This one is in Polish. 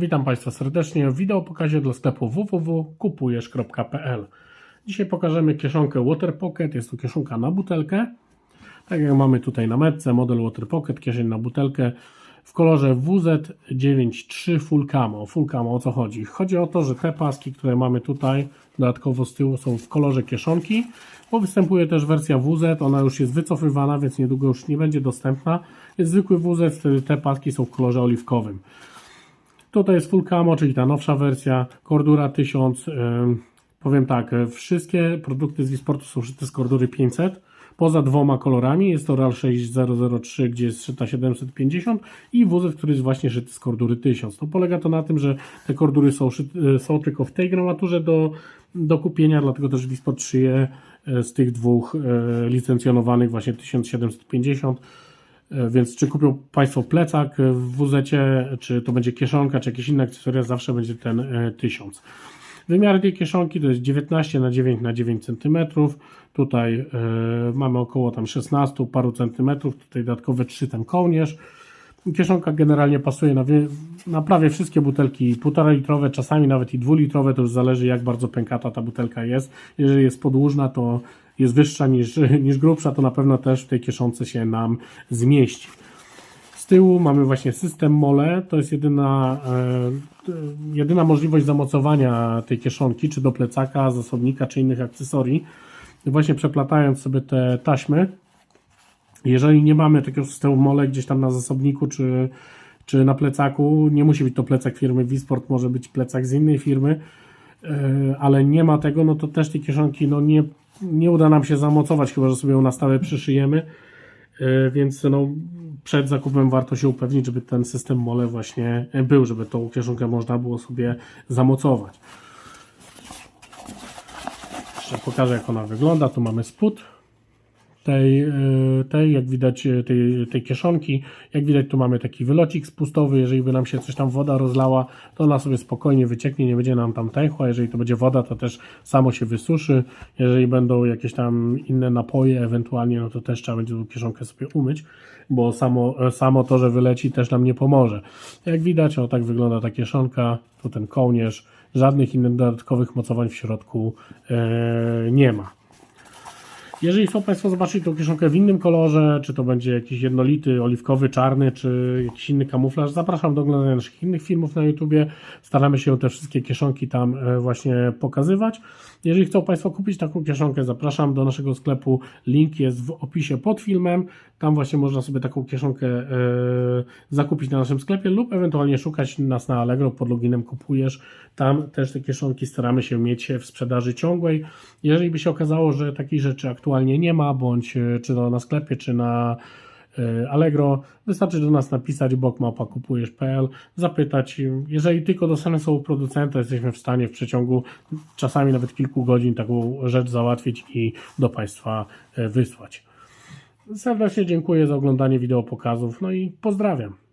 Witam Państwa serdecznie w wideopokazie dla sklepu www.kupujesz.pl Dzisiaj pokażemy kieszonkę Water Pocket, jest to kieszonka na butelkę. Tak jak mamy tutaj na metce, model Water Pocket, kieszeń na butelkę w kolorze WZ93 Full Camo. Full Camo, o co chodzi? Chodzi o to, że te paski, które mamy tutaj dodatkowo z tyłu są w kolorze kieszonki, bo występuje też wersja WZ, ona już jest wycofywana, więc niedługo już nie będzie dostępna. Jest zwykły WZ, wtedy te paski są w kolorze oliwkowym. Tutaj jest Full Camo, czyli ta nowsza wersja, Cordura 1000. ym, Powiem tak, e, wszystkie produkty z Wisportu są szyte z Cordury 500, poza dwoma kolorami. Jest to RAL 6003, gdzie jest szyta 750 i WZ, który jest właśnie szyty z Cordury 1000. No, polega to na tym, że te Cordury są, szyte, są tylko w tej gramaturze do, do kupienia, dlatego też Wisport szyje e, z tych dwóch e, licencjonowanych właśnie 1750. E, Więc czy kupią Państwo plecak w WZ, czy to będzie kieszonka, czy jakieś inne akcesoria, zawsze będzie ten e, 1000. Wymiary tej kieszonki to jest 19 na 9 na 9 cm. Tutaj e, mamy około tam 16 paru centymetrów. Tutaj dodatkowe 3 ten kołnierz. Kieszonka generalnie pasuje na, na prawie wszystkie butelki 1,5 litrowe, czasami nawet i 2 litrowe, to już zależy jak bardzo pękata ta butelka jest. Jeżeli jest podłużna, to jest wyższa niż, niż grubsza, to na pewno też w tej kieszonce się nam zmieści. Z tyłu mamy właśnie system mole, to jest jedyna, e, jedyna możliwość zamocowania tej kieszonki, czy do plecaka, zasobnika, czy innych akcesorii. Właśnie przeplatając sobie te taśmy, jeżeli nie mamy takiego systemu mole gdzieś tam na zasobniku czy, czy na plecaku, nie musi być to plecak firmy Wisport, może być plecak z innej firmy, e, ale nie ma tego, no to też tej kieszonki no nie, nie uda nam się zamocować, chyba że sobie ją na stałe przyszyjemy. E, Więc no, przed zakupem warto się upewnić, żeby ten system mole właśnie był, żeby tą kieszonkę można było sobie zamocować. Jeszcze pokażę jak ona wygląda. Tu mamy spód tej, e, tej jak widać e, tej, tej kieszonki. Jak widać tu mamy taki wylocik spustowy. Jeżeli by nam się coś tam woda rozlała, to ona sobie spokojnie wycieknie, nie będzie nam tam tęchła. Jeżeli to będzie woda, to też samo się wysuszy. Jeżeli będą jakieś tam inne napoje ewentualnie, no to też trzeba będzie tą kieszonkę sobie umyć, bo samo, e, samo to, że wyleci też nam nie pomoże. Jak widać, o tak wygląda ta kieszonka. Tu ten kołnierz. Żadnych innych dodatkowych mocowań w środku nie ma. Jeżeli chcą Państwo zobaczyć tą kieszonkę w innym kolorze, czy to będzie jakiś jednolity, oliwkowy, czarny, czy jakiś inny kamuflaż, zapraszam do oglądania naszych innych filmów na YouTubie. Staramy się te wszystkie kieszonki tam e, właśnie pokazywać. Jeżeli chcą Państwo kupić taką kieszonkę, zapraszam do naszego sklepu. Link jest w opisie pod filmem. Tam właśnie można sobie taką kieszonkę e, zakupić na naszym sklepie lub ewentualnie szukać nas na Allegro pod loginem kupujesz. Tam też te kieszonki staramy się mieć w sprzedaży ciągłej. Jeżeli by się okazało, że takich rzeczy aktualnie nie ma, bądź e, czy to na sklepie, czy na e, Allegro, wystarczy do nas napisać bokmapa kupujesz.pl, zapytać. Jeżeli tylko dostępne są producenta, jesteśmy w stanie w przeciągu czasami nawet kilku godzin taką rzecz załatwić i do Państwa e, wysłać. Serdecznie dziękuję za oglądanie wideo pokazów, no i pozdrawiam.